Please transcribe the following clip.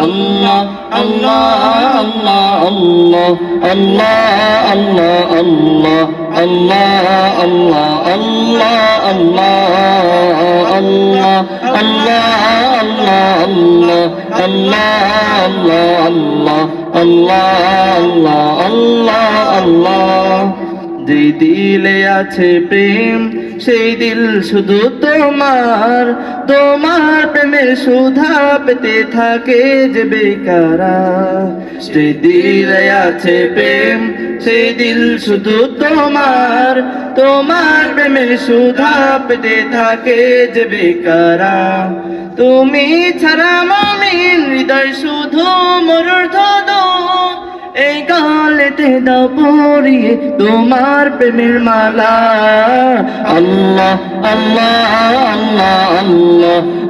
আল্লাহ আল্লাহ আল্লাহ আল্লাহ আল্লাহ আল্লাহ আল্লাহ আল্লাহ আল্লাহ আল্লাহ আল্লাহ আল্লাহ আল্লাহ আল্লাহ আল্লাহ আল্লাহ আল্লাহ আল্লাহ যে দিলে আছে প্রেম সেই দিল শুধু তোমার তোমার প্রেমের সুধা পেতে থাকে যে বেকারা। যে দিলে আছে প্রেম, সেই দিল শুধু তোমার। তোমার প্রেমের সুধা পেতে থাকে যে বেকারা। তুমি ছাড়া মামিন হৃদয় শুধু মরুর এই গালেতে দাও পরিয়ে তোমার প্রেমের মালা। আল্লাহ আল্লাহ